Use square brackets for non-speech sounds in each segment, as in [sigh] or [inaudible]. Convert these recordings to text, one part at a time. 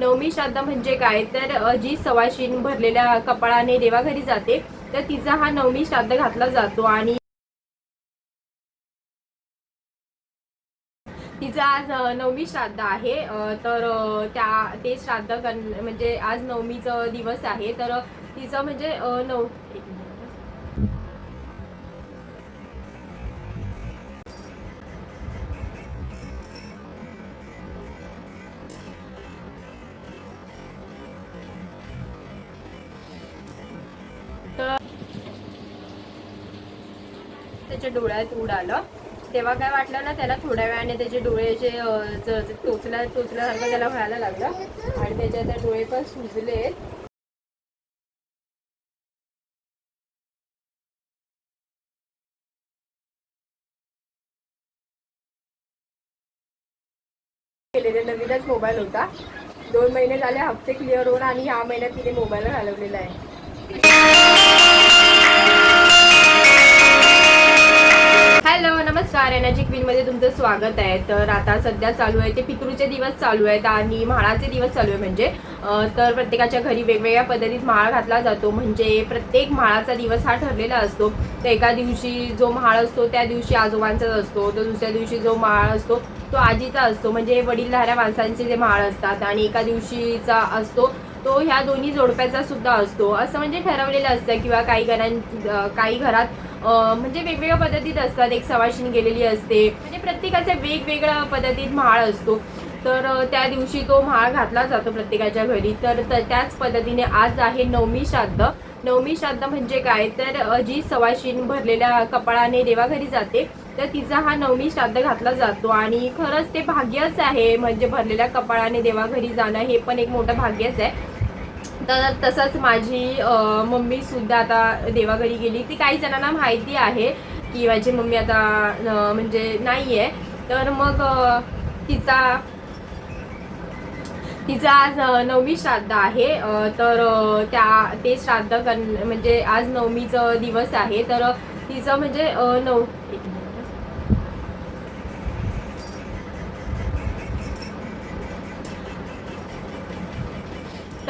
नवमी श्राद्ध म्हणजे काय? तर जी सवाशीन भरलेल्या कपाळाने देवाघरी जाते तर तिचा हा नवमी श्राद्ध घातला जातो आणि तिचा आज नवमी श्राद्ध आहे. तर त्या ते श्राद्ध म्हणजे आज नवमीचा दिवस आहे. तर तिचं म्हणजे नव त्याच्या डोळ्यात उडालं तेव्हा काय वाटलं ना त्याला थोड्या वेळाने त्याचे डोळे जे टोचल्या टोचल्यासारखं त्याला व्हायला लागलं. आणि त्याचे आता डोळे पण सुजले. केलेले नवीनच मोबाईल होता. दोन महिने झाले हप्ते क्लिअर होऊन आणि ह्या महिन्यात तिने मोबाईल घालवलेला आहे. नमस्कार एनर्जी क्वीन तुमचं स्वागत आहे. तर आता सध्या चालू आहे ते पितृचे दिवस चालू आहेत आणि म्हाळाचे दिवस चालू आहे म्हणजे तर प्रत्येकाच्या घरी वेगवेगळ्या पद्धतीत म्हाळ घातला जातो. म्हणजे प्रत्येक म्हाळाचा दिवस हा ठरलेला असतो. तर एका दिवशी जो म्हाळ असतो त्या दिवशी आजोबांचाच असतो. तर दुसऱ्या दिवशी जो म्हाळ असतो तो आजीचा असतो. म्हणजे वडीलधाऱ्या माणसांचे जे म्हाळ असतात आणि एका दिवशीचा असतो. तो ह्या दोन्ही जोडप्याचा सुद्धा असतो. असं म्हणजे ठरवलेलं असतं किंवा काही घरां काही घरात म्हणजे वेगवेगळ्या पद्धतीत असतात. एक सवाशीण गेलेली असते. म्हणजे प्रत्येकाच्या वेगवेगळ्या पद्धतीत म्हाळ असतो. तर त्या दिवशी तो म्हाळ घातला जातो प्रत्येकाच्या घरी. तर त्याच पद्धतीने आज आहे नवमी श्राद्ध. नवमी श्राद्ध म्हणजे काय? तर जी सवाशीण भरलेल्या कपाळाने देवाघरी जाते तर तिचा हा नवमी श्राद्ध घातला जातो. आणि खरंच ते भाग्यच आहे. म्हणजे भरलेल्या कपाळाने देवाघरी जाणं हे पण एक मोठं भाग्यच आहे. तर तसंच माझी मम्मी सुद्धा आता देवाघरी गेली. ती काही जणांना माहिती आहे की माझी मम्मी आता म्हणजे नाही आहे तर मग तिचा तिचं आज नवमी श्राद्ध आहे. तर त्या ते श्राद्ध कर म्हणजे आज नवमीचं दिवस आहे. तर तिचं म्हणजे नऊ नव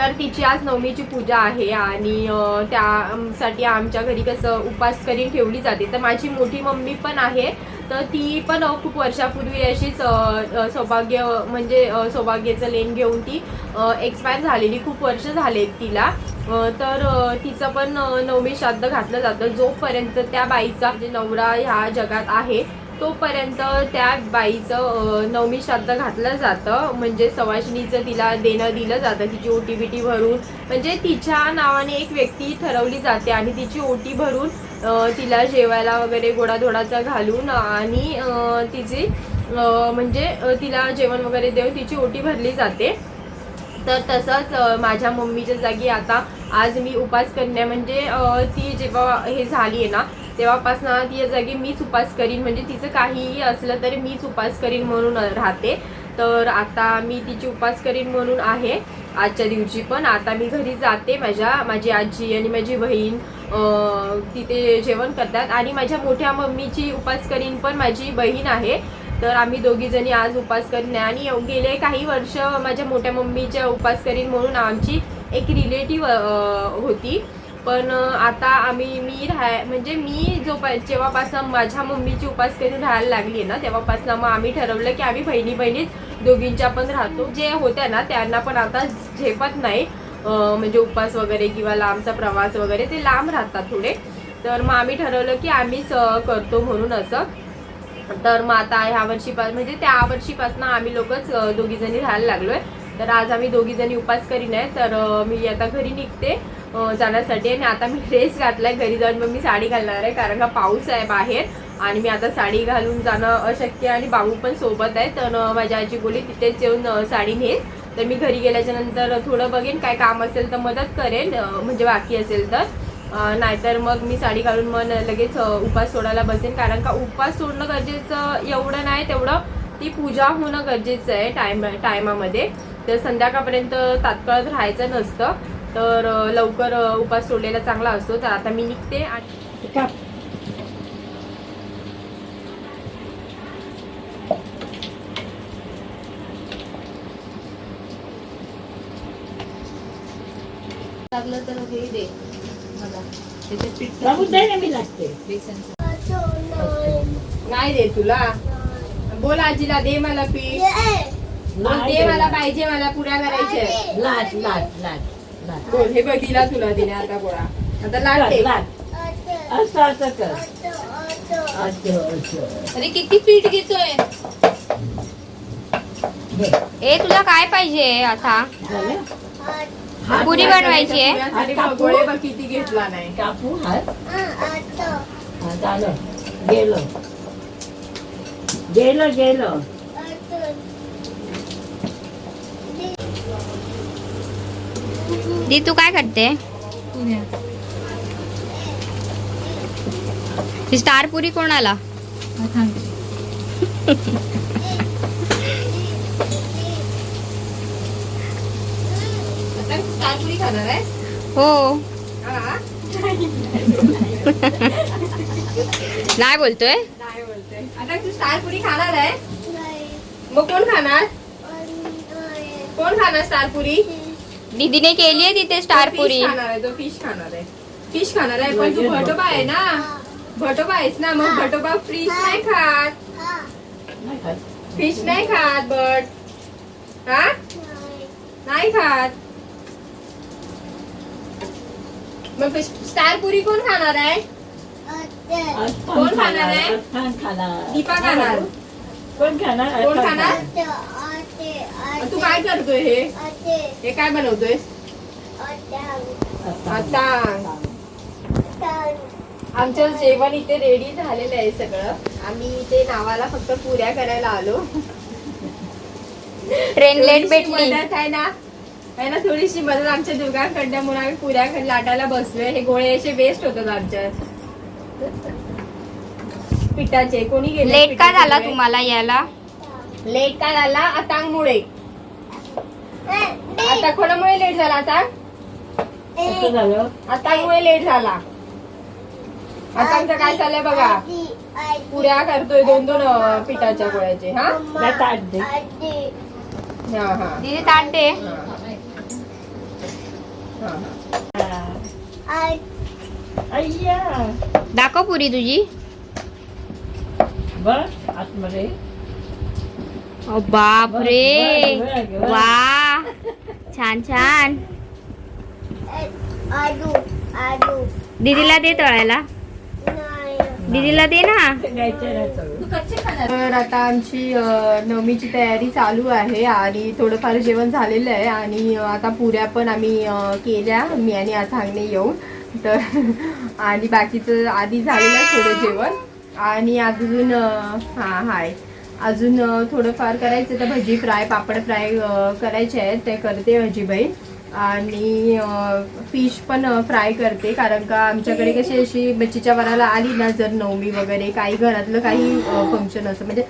तर तिची आज नवमीची पूजा आहे आणि त्यासाठी आमच्या घरी कसं उपास करीन ठेवली जाते. तर माझी मोठी मम्मी पण आहे. तर ती पण खूप वर्षापूर्वी अशीच सौभाग्य म्हणजे सौभाग्याचं लेण घेऊन ती एक्सपायर झालेली. खूप वर्ष झालेत तिला. तर तिचं पण नवमी श्राद्ध घातलं जातं. जोपर्यंत त्या बाईचा म्हणजे नवरा ह्या जगात आहे तोपर्यंत त्या बाईचं नवमी श्राद्ध घातलं जातं. म्हणजे सवाशिणीचं तिला देणं दिलं जातं तिची ओटी बिटी भरून. म्हणजे तिच्या नावाने एक व्यक्ती ठरवली जाते आणि तिची ओटी भरून तिला जेवायला वगैरे गोडाधोडाचा घालून आणि तिची म्हणजे तिला जेवण वगैरे देऊन तिची ओटी भरली जाते. तर तसंच माझ्या मम्मीच्या जागी आता आज मी उपास करण्या म्हणजे ती जेव्हा हे झाली आहे ना तेव्हापासनं ती या जागी मीच उपास करीन. म्हणजे तिचं काहीही असलं तरी मीच उपास करीन म्हणून राहते. तर आता मी तिची उपास करीन म्हणून आहे आजच्या दिवशी. पण आता मी घरी जाते माझ्या माझी आजी आणि माझी बहीण तिथे जेवण करतात. आणि माझ्या मोठ्या मम्मीची उपास करीन पण माझी बहीण आहे. तर आम्ही दोघीजणी आज उपास करीन आणि गेले काही वर्ष माझ्या मोठ्या मम्मीच्या उपास करीन म्हणून आमची एक रिलेटिव्ह होती. पण आता आम्ही मी राहाय म्हणजे मी जो प- जेव्हापासून माझ्या मम्मीची उपास करून राहायला लागली ना तेव्हापासून मग आम्ही ठरवलं की आम्ही बहिणी बहिणीच दोघींच्या पण राहतो. जे होत्या ना त्यांना पण आता झेपत नाही म्हणजे उपास वगैरे किंवा लांबचा प्रवास वगैरे ते लांब राहतात थोडे. तर मग आम्ही ठरवलं की आम्हीच करतो म्हणून असं. तर मग आता ह्या वर्षीपासून म्हणजे त्या वर्षीपासून आम्ही लोकच दोघीजणी राहायला लागलो आहे तर आज आम्ही दोघीजणी उपास करीन आहे. तर मी आता घरी निघते. जाण्यासाठी. आणि आता मी ड्रेस घातलाय घरी जाऊन मग मी साडी घालणार आहे कारण का पाऊस आहे बाहेर. आणि मी आता साडी घालून जाणं अशक्य आणि बाबू पण सोबत आहे. तर माझ्या आजी बोली तिथेच येऊन साडी नेस. तर मी घरी गेल्याच्यानंतर थोडं बघेन काय काम असेल तर मदत करेन म्हणजे बाकी असेल तर. नाहीतर मग मी साडी घालून मग लगेच उपास सोडायला बसेन. कारण का उपास सोडणं गरजेचं एवढं नाही तेवढं ती पूजा होणं गरजेचं आहे टायमा टायमामध्ये. तर संध्याकाळपर्यंत तात्काळ राहायचं नसतं. तर लवकर उपास सोडलेला चांगला असतो. तर आता मी निघते आणि लागलं तर हे दे. मला. त्याच्यात पीठ नाही दे तुला. बोल आजीला दे मला पीठ. दे दे. मला पाहिजे मला पुऱ्या करायच्या. लाट लाट लाट बोल हे बघ दिला तुला दिले आता गोळा. आता लाटते लाट असं असं कर. अरे किती पीठ घेतोय. ए तुला काय पाहिजे आता? पुरी बनवायची आहे? गोळे बघ किती घेतला नाही. कापू हात? हा, झालं गेलं. गेलं गेलं. दी तू काय करते? ही स्टार पुरी कोणाला? आता स्टारपुरी खाणार आहे हो? नाही बोलतोय? नाही बोलते आता तू स्टारपुरी खाणार आहे? मग कोण खाणार? कोण खाणार स्टारपुरी दीदीने केली आहे तिथे स्टार तो पुरी. फिश खाणार आहे तो फिश खाणार आहे. फिश खाणार आहे पण तू भटोबा आहे ना? भटोबा आहेस ना? मग भटोबा फिश नाही खात. नाही खात. फिश नाही खात बट हा? नाही खात. मग स्टार पुरी कोण खाणार आहे? कोण खान खाणार आहे? दीपा खाणार. कोण खाणार? कोण खान खाणार? तू काय करतोय हे? हे काय बनवतोय? आता आमचं जेवण इथे रेडी झालेलं आहे सगळं. आम्ही इथे नावाला फक्त पुऱ्या करायला आलो. ट्रेन लेट थोडीशी भेटली. मदत आहे ना? आहे ना थोडीशी मदत आमच्या दोघांकडनं म्हणून आम्ही पुऱ्या लाटायला बसलोय. हे गोळे असे वेस्ट होतात आमच्या. पिठाचे. कोणी गेले लेट का झाला तुम्हाला याला? लेट का झाला? आतांमुळे आता कोणामुळे लेट झाला आता. कसं झालं? आतांमुळे लेट झाला. आता आमचं काय चाललंय बघा? पुऱ्या करतोय दोन दोन पिठाच्या गोळ्याचे हा? नाही ताट दे. हा हा. दीदी ताट दे. हा, हा. अय्या दाखव पुरी तुझी. बस आतमध्ये. ओ बाप रे. वा. छान छान. दीदीला दे तळायला. दीदीला दे ना. तर आता आमची नवमीची तयारी चालू आहे आणि थोडंफार जेवण झालेलं आहे आणि आता पुऱ्या पण आम्ही केल्या. मी आणि अथांगने येऊन. तर [laughs] आणि बाकीचं आधी झालेलं आहे थोडं जेवण. आणि अजून हां हा हाय. अजून थोडंफार करायचं तर भजी फ्राय पापड फ्राय करायचे आहेत. ते करते भजीबाई. आणि फिश पण फ्राय करते. कारण का आमच्याकडे कशी अशी बच्चीच्या वराला आली ना जर नवमी वगैरे काही घरातलं काही फंक्शन असं. म्हणजे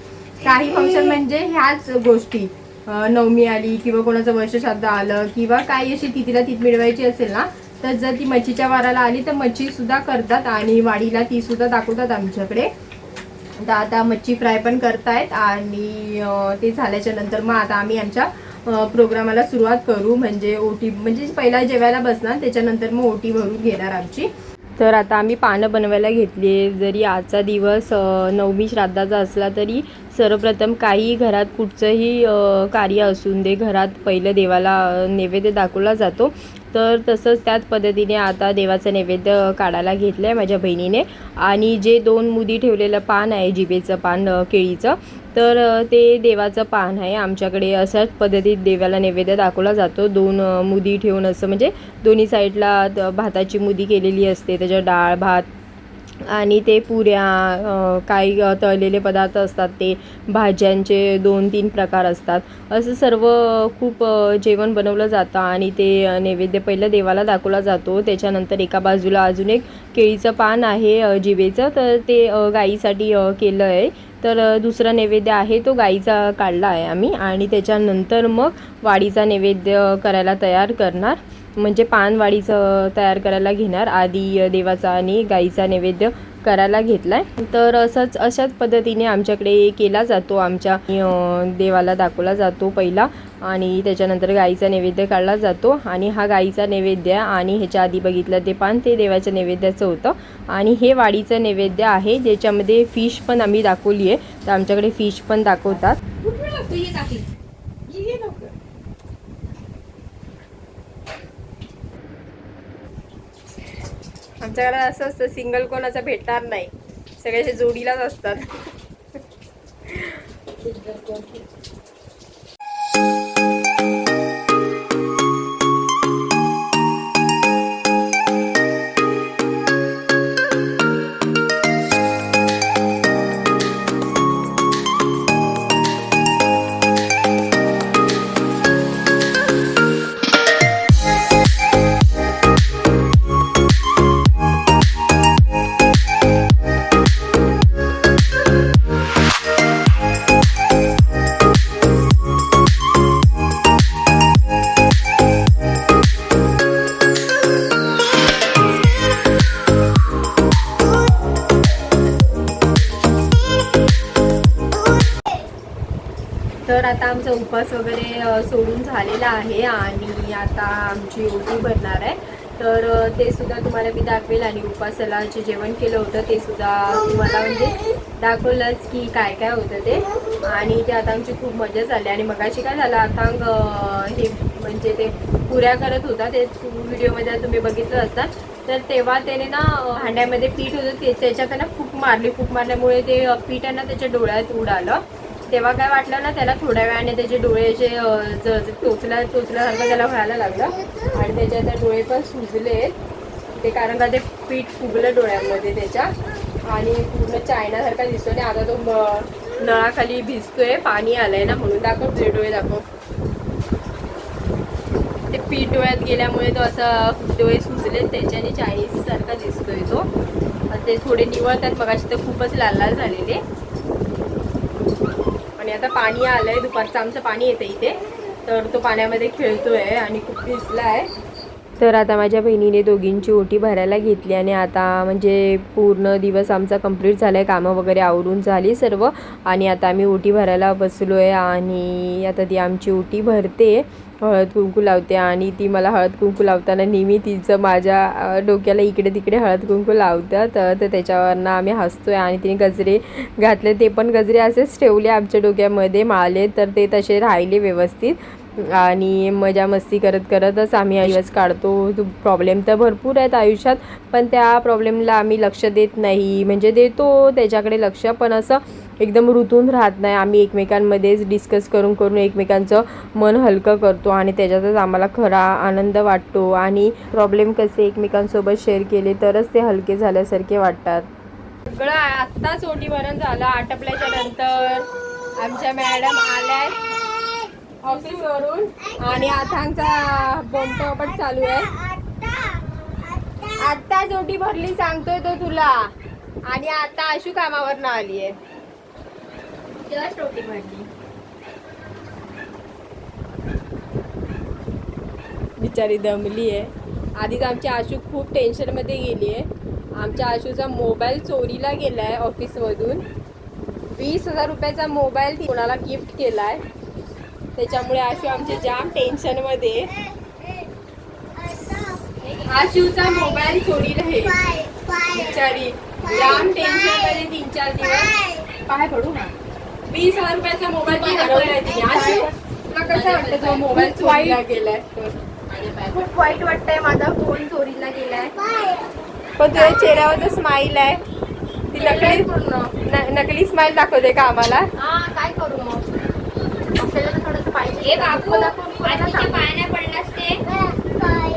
काही फंक्शन म्हणजे ह्याच गोष्टी. नवमी आली किंवा कोणाचं वर्षश्राद्ध आलं किंवा काही अशी तिथीला तीत मिळवायची असेल ना तर जर ती मच्छीच्या वाराला आली तर मच्छी सुद्धा करतात आणि वाडीला ती सुद्धा दाखवतात आमच्याकडे. तर आता मच्छी फ्राय पण करतायत आणि ते झाल्याच्यानंतर मग आता आम्ही आमच्या प्रोग्रामाला सुरुवात करू. म्हणजे ओटी म्हणजे पहिला जेवायला बसणार त्याच्यानंतर मग ओटी भरून घेणार आमची. तर आता आम्ही पानं बनवायला घेतली जरी आजचा दिवस नवमी श्राद्धाचा असला तरी सर्वप्रथम काही घरात कुठचंही कार्य असून दे घरात पहिलं देवाला नैवेद्य दाखवला जातो. तर तसंच त्याच पद्धतीने आता देवाचं नैवेद्य काढायला घेतलं आहे माझ्या बहिणीने. आणि जे दोन मुदी ठेवलेलं पान आहे जिभेचं पान केळीचं तर ते देवाचं पान आहे. आमच्याकडे अशाच पद्धतीत देवाला नैवेद्य दाखवला जातो. दोन मुदी ठेवून असं म्हणजे दोन्ही साईडला द- भाताची मुदी केलेली असते. त्याच्यात डाळ भात आणि ते पुऱ्या काही तळलेले पदार्थ असतात ते भाज्यांचे दोन तीन प्रकार असतात. असं सर्व खूप जेवण बनवलं जातं आणि ते नैवेद्य पहिलं देवाला दाखवला जातो. त्याच्यानंतर एका बाजूला अजून एक केळीचं पान आहे जिवेचं तर ते गाईसाठी केलं आहे तर दुसरा नैवेद्य आहे तो गाईचा काढला आहे आम्ही. आणि त्याच्यानंतर मग वाडीचा नैवेद्य करायला तयार करणार. म्हणजे पान वाडीचं तयार करायला घेणार. आधी देवाचा आणि गाईचा नैवेद्य करायला घेतलाय. तर असंच अशाच पद्धतीने आमच्याकडे केला जातो. आमच्या देवाला दाखवला जातो पहिला. आणि त्याच्यानंतर गाईचा नैवेद्य काढला जातो. आणि हा गाईचा नैवेद्य आणि ह्याच्या आधी बघितलं ते पान ते देवाच्या नैवेद्याचं होतं. आणि हे वाडीचं नैवेद्य आहे. ज्याच्यामध्ये फिश पण आम्ही दाखवली आहे तर आमच्याकडे फिश पण दाखवतात. आमच्याकडे असं असतं सिंगल कोणाचा भेटणार नाही. सगळ्याच्या जोडीलाच असतात. उपवास उपास वगैरे सोडून झालेला आहे आणि आता आमची ओटी भरणार आहे. तर ते सुद्धा तुम्हाला मी दाखवेल आणि उपासाला जे जेवण केलं होतं ते सुद्धा तुम्हाला म्हणजे दाखवलंच की काय काय होतं ते. आणि ते आता आमची खूप मजा झाली आणि मगाशी काय झालं आता हे म्हणजे ते पुऱ्या करत होता ते व्हिडिओमध्ये तुम्ही बघितलं असता. तर तेव्हा त्याने ना हांड्यामध्ये पीठ होतं ते त्याच्यात ना फूक मारली. फूक मारल्यामुळे ते पीठ आहे ना त्याच्या डोळ्यात उडालं. तेव्हा काय वाटलं ना त्याला थोड्या वेळाने त्याचे डोळे जे अ, टोचल्या टोचल्यासारखं त्याला व्हायला लागलं. आणि त्याचे आता डोळे पण सुजले. ते कारण का ते पीठ फुगलं डोळ्यांमध्ये त्याच्या. आणि पूर्ण चायनासारखा दिसतो आणि आता तो नळाखाली भिजतोय. पाणी आलंय ना म्हणून. दाखव तुझे डोळे दाखव. ते पीठ डोळ्यात गेल्यामुळे तो असा डोळे सुजले त्याच्याने चायनीज सारखा दिसतोय तो. ते थोडे निवळतात. मगाशी तर खूपच लाल लाल झालेले. आणि आता पाणी आलंय दुपारचं आमचं पाणी येतं इथे. तर तो पाण्यामध्ये खेळतोय आणि खूप भिजलाय. तर आता माझ्या बहिणीने दोघींची ओटी भरायला घेतली आणि आता म्हणजे पूर्ण दिवस आमचा कंप्लीट झाला आहे कामं वगैरे आवरून झाली सर्व. आणि आता आम्ही ओटी भरायला बसलो आहे आणि आता ती आमची ओटी भरते. हळद कुंकू लावते आणि ती मला हळद कुंकू लावताना नेहमी तिचं माझ्या डोक्याला इकडे तिकडे हळद कुंकू लावतात. तर त्याच्यावरनं आम्ही हसतोय आणि तिने गजरे घातले. ते पण गजरे असेच ठेवले आमच्या डोक्यामध्ये माळले तर ते तसे राहिले व्यवस्थित. आणि मजा मस्ती करत करतच आम्ही दिवस काढतो. प्रॉब्लेम तर भरपूर आहेत आयुष्यात पण त्या प्रॉब्लेमला आम्ही लक्ष देत नाही. म्हणजे देतो त्याच्याकडे लक्ष पण असं एकदम रुतून राहत नाही. आम्ही एकमेकांमध्येच डिस्कस करून करून एकमेकांचं मन हलकं करतो आणि त्याच्यातच आम्हाला खरा आनंद वाटतो आणि प्रॉब्लेम कसे एकमेकांसोबत शेअर केले तरच ते हलके झाल्यासारखे वाटतात. सगळं आत्ताच ओटी भरण झालं. आटपल्याच्या नंतर आमच्या मॅडम आल्या ऑफिसवरून आणि आथांचा बोमटोपट चालू आहे. आत्ताच ओटी भरली सांगतोय तो तुला. आणि आता अशू कामावरनं आली आहे जस्ट रोटी भरली बिचारी दमली आहे. आधीच आमची आशू खूप टेन्शनमध्ये गेली आहे. आमच्या आशूचा मोबाईल चोरीला गेला आहे ऑफिसमधून वीस हजार रुपयाचा मोबाईल कोणाला गिफ्ट केला आहे त्याच्यामुळे आशू आमची जाम टेन्शनमध्ये आशूचा मोबाईल चोरीला आहे. बिचारी. जाम टेन्शनमध्ये तीन चार दिवस. पाय पडू ना. वीस हजार रुपयाचा मोबाईल हरवलाय तिने. तुला कसं वाटतं तो मोबाईल चोरीला गेलाय? खूप वाईट वाटतंय माझा फोन चोरीला गेलाय. पण तुझ्या चेहऱ्यावर तर स्माईल आहे. ती नकली न- नकली स्माईल दाखवते का आम्हाला? काय करू मग? आजीच्या पडलास ते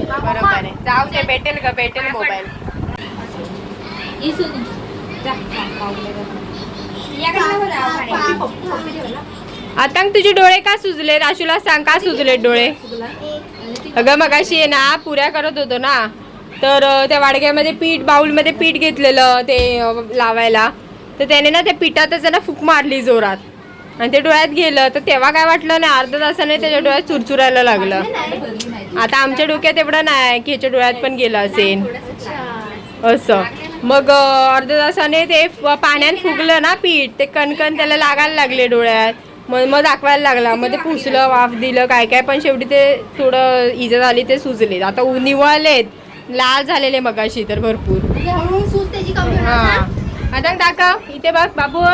बरोबर आहे. जाऊ दे भेटेल का भेटेल मोबाईल आता तुझे डोळे का सुजले? राशूला सांग का सुजले डोळे? अगं मगाशी आहे ना पुऱ्या करत होतो ना. तर त्या वाडग्यामध्ये पीठ बाऊलमध्ये पीठ घेतलेलं ते लावायला. तर त्याने ना त्या पिठातच ना फूक मारली जोरात. आणि ते डोळ्यात गेलं. तर तेव्हा काय वाटलं नाही अर्धा तासाने त्याच्या डोळ्यात चुरचुरायला लागलं. आता आमच्या डोक्यात एवढं नाही की ह्याच्या डोळ्यात पण गेलं असेल. असं. मग अर्ध्या तासाने ते पाण्यात फुगलं ना पीठ ते कणकण त्याला लागायला लागले डोळ्यात. मग मग दाखवायला लागला. मग ते पुसलं वाफ दिलं काय काय पण शेवटी ते थोडं इजा झाली ते सुजले. आता निवळलेत. लाल झालेले मगाशी तर भरपूर. म्हणजे हा. आता दाखव. इथे बघ बाबू.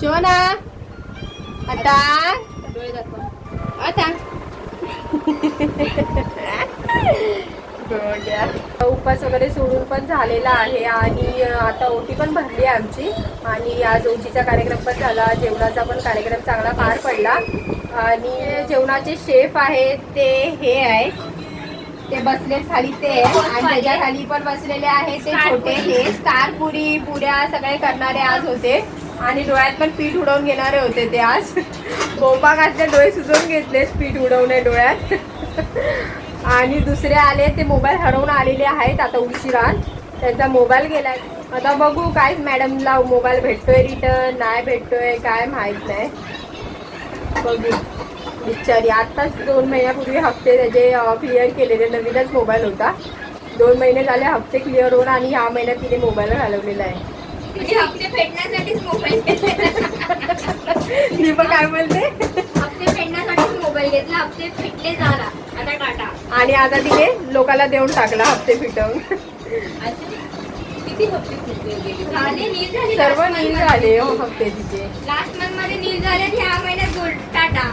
शिवना. आता. आता. [laughs] उपास वगैरे सोडून पण झालेला आहे आणि आता ओटी पण भरली आहे आमची. आणि आज ओटीचा कार्यक्रम पण झाला जेवणाचा पण कार्यक्रम चांगला पार पडला. आणि जेवणाचे शेफ आहेत ते हे आहे. ते बसले खाली ते. आणि त्याच्याखाली पण बसलेले आहेत ते छोटे हे. स्टार पुरी पुऱ्या सगळे करणारे आज होते. आणि डोळ्यात पण पीठ उडवून घेणारे होते ते आज. बोंबा घातले डोळे सुजवून घेतले पीठ उडवणे डोळ्यात. आणि दुसरे आले ते मोबाईल हरवून आलेले आहेत आता उशिरात त्यांचा मोबाईल गेलाय. आता बघू काय मॅडमला मोबाईल भेटतोय रिटर्न नाही भेटतोय काय माहीत नाही. बघू. बिचारी आत्ताच दोन महिन्यापूर्वी हप्ते त्याचे क्लिअर केलेले नवीनच मोबाईल होता. दोन महिने झाले हप्ते क्लिअर होऊन आणि ह्या महिन्यात तिने मोबाईल घालवलेला आहे. हप्ते फेडण्यासाठीच मोबाईल [laughs] ती पण काय बोलते? मोबाईल घेतला हप्ते फिटले झाला. आता टाटा. आणि आता तिने लोकांना देऊन टाकला हप्ते फिटवून. किती हप्ते फिटले गेले? झाले नील झाले सर्व नील झाले हो हप्ते तिचे. लास्ट मंथमध्ये नील झाले ह्या महिन्यात गोल्ड टाटा.